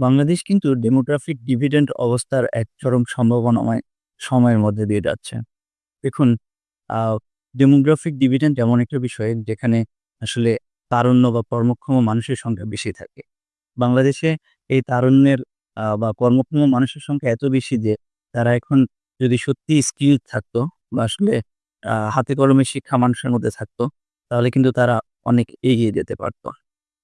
বাংলাদেশ কিন্তু demographic dividend অবস্থার এক চরম সম্ভাবনাময় সময়ের মধ্যে দিয়ে যাচ্ছে। দেখুন ডেমোগ্রাফিক ডিভিডেন্ড এমন একটা বিষয় যেখানে আসলে তারুণ্য বা কর্মক্ষম মানুষের সংখ্যা বেশি থাকে। বাংলাদেশে এই তারুণ্যের বা কর্মক্ষম মানুষের সংখ্যা এত বেশি যে তারা এখন যদি সত্যিই স্কিল থাকতো বা আসলে হাতে কলমে শিক্ষা মানুষের মধ্যে থাকতো, তাহলে কিন্তু তারা অনেক এগিয়ে যেতে পারত।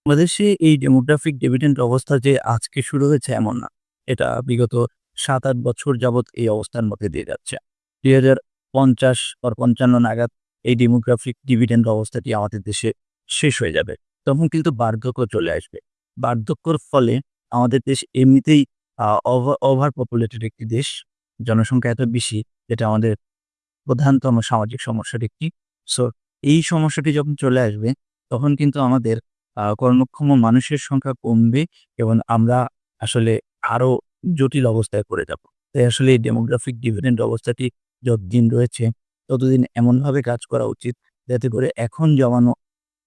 বাংলাদেশে এই ডেমোগ্রাফিক ডিভিডেন্ড অবস্থা যে আজকে শুরু হয়েছে এমন না। এটা বিগত ৭-৮ বছর যাবৎ এই অবস্থার মধ্যে দিয়ে যাচ্ছে। ২০৫০ or ৫৫ নাগাদ এই ডেমোগ্রাফিক ডিভিডেন্ড অবস্থাটি আমাদের দেশে শেষ হয়ে যাবে। তখন কিন্তু বার্ধক্য চলে আসবে। বার্ধক্যর ফলে আমাদের দেশ এমনিতেই ওভার পপুলেটেড একটি দেশ। জনসংখ্যা এত বেশি যেটা আমাদের প্রধানতম সামাজিক সমস্যার একটি। সো এই সমস্যাটি যখন চলে আসবে, তখন কিন্তু আমাদের কর্মক্ষম মানুষের সংখ্যা কমবে এবং আমরা আসলে আরও জটিল অবস্থায় পড়ে যাব। তাই আসলে এই ডেমোগ্রাফিক ডিভিডেন্ড অবস্থাটি যতদিন রয়েছে, ততদিন এমনভাবে কাজ করা উচিত যাতে করে এখন জমানো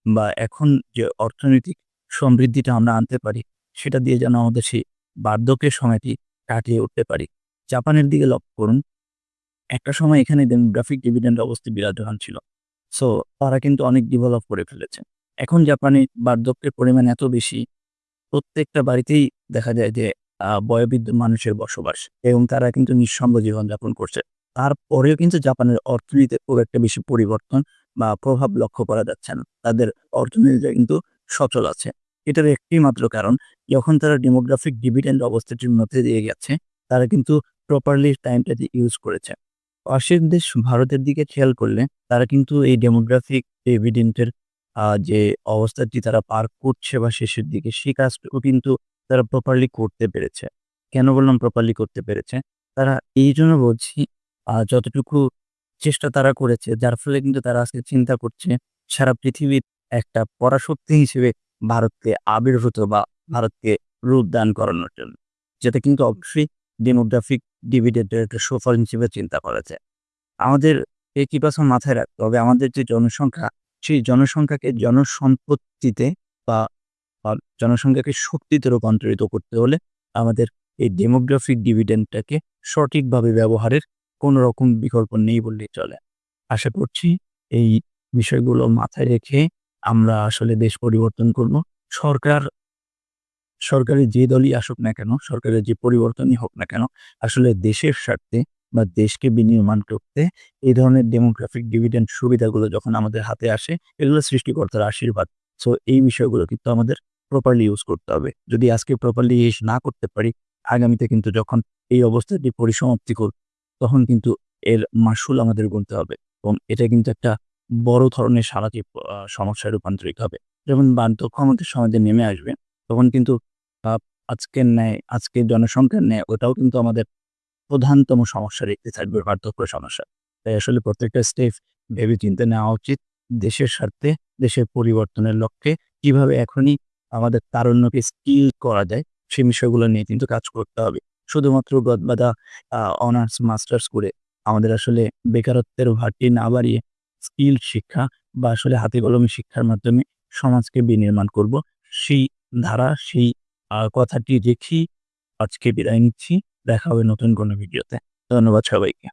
বা এখন যে অর্থনৈতিক সমৃদ্ধিটা আমরা আনতে পারি, সেটা দিয়ে যেন আমাদের সেই বার্ধক্যের সময়টি কাটিয়ে উঠতে পারি। জাপানের দিকে লক্ষ্য করুন। একটা সময় এখানে ডেমোগ্রাফিক ডিভিডেন্ড অবস্থা বিরাজমান ছিল। সো তারা কিন্তু অনেক ডেভেলপ করে ফেলেছে। এখন জাপানে বার্ধক্যের পরিমাণ এত বেশি, প্রত্যেকটা বাড়িতেই দেখা যায় যে বয়োবৃদ্ধ মানুষের বসবাস এবং তারা কিন্তু নিঃসঙ্গ জীবনযাপন করছে। তারপরেও কিন্তু জাপানের অর্থনীতিতে খুব একটা বেশি পরিবর্তন বা প্রভাব লক্ষ্য করা যাচ্ছে না। তাদের অর্থনীতিটা কিন্তু সচল আছে। এটার একটি মাত্র কারণ যখন তারা ডেমোগ্রাফিক ডিভিডেন্ড অবস্থাটির মধ্যে দিয়ে গেছে, তারা কিন্তু প্রপারলি টাইমটাকে ইউজ করেছে। পাশের দেশ ভারতের দিকে খেয়াল করলে তারা কিন্তু এই ডেমোগ্রাফিক ডিভিডেন্ডের আ যে অবস্থাটি তারা পার করছে বা শেষের দিকে সেই কাজটুকু কিন্তু তারা প্রপারলি করতে পেরেছে। কেন বললাম প্রপারলি করতে পেরেছে? তারা এই জন্য বলছি যতটুকু চেষ্টা তারা করেছে যার ফলে কিন্তু তারা আজকে চিন্তা করছে সারা পৃথিবীর একটা পরাশক্তি হিসেবে ভারতকে আবির্ভূত বা ভারতকে রূপদান করানোর জন্য। যেটা কিন্তু অবশ্যই ডেমোগ্রাফিক ডিভিডেন্ডের একটা সুফল হিসেবে চিন্তা করা যায়। আমাদের এই ইতিবাচক মাথায় রাখতে হবে আমাদের যে জনসংখ্যা, সেই জনসংখ্যাকে জনসম্পত্তিতে বা জনসংখ্যাকে শক্তিতে রূপান্তরিত করতে হলে আমাদের এই ডেমোগ্রাফিক ডিভিডেন্ডটাকে সঠিকভাবে ব্যবহারের কোন রকম বিকল্প নেই বললেই চলে। আশা করছি এই বিষয়গুলো মাথায় রেখে আমরা আসলে দেশ পরিবর্তন করব। সরকার সরকারের যে দলই আসুক না কেন, সরকারের যে পরিবর্তনই হোক না কেন, আসলে দেশের স্বার্থে বা দেশকে বিনির্মাণ করতে এই ধরনের ডেমোগ্রাফিক ডিভিডেন্ড সুবিধাগুলো যখন আমাদের হাতে আসে, এগুলো সৃষ্টিকর্তার আশীর্বাদ। সো এই বিষয়গুলো কিন্তু আমাদের প্রপারলি ইউজ করতে হবে। যদি আজকে প্রপারলি ইউজ না করতে পারি, আগামীতে কিন্তু যখন এই অবস্থাটি পরিসমাপ্তি করব, তখন কিন্তু এর মাশুল আমাদের গুনতে হবে এবং এটা কিন্তু একটা বড় ধরনের আ সমস্যায় রূপান্তরিত হবে। যখন বার্ধক্য আমাদের সমাজে নেমে আসবে, তখন কিন্তু আজকের ন্যায় আজকের জনসংখ্যার ন্যায় ওটাও কিন্তু আমাদের প্রধানতম সমস্যার একটি থাকবে বার্ধক্য সমস্যা। তাই আসলে প্রত্যেকটা স্টেপ ভেবে চিন্তে নেওয়া উচিত। দেশের স্বার্থে, দেশের পরিবর্তনের লক্ষ্যে কীভাবে এখনই আমাদের তারুণ্যকে স্কিল করা যায়, সেই বিষয়গুলো নিয়ে কিন্তু কাজ করতে হবে। শুধুমাত্র গদবাঁধা আ অনার্স, মাস্টার্স করে আমাদের আসলে বেকারত্বের ভারটি না বাড়িয়ে স্কিল শিক্ষা বা আসলে হাতে কলমে শিক্ষার মাধ্যমে সমাজকে বিনির্মাণ করব। সেই ধারা, সেই কথাটি রেখেই আজকে বিদায় নিচ্ছি। দেখা হবে নতুন কোনো ভিডিওতে। ধন্যবাদ সবাইকে।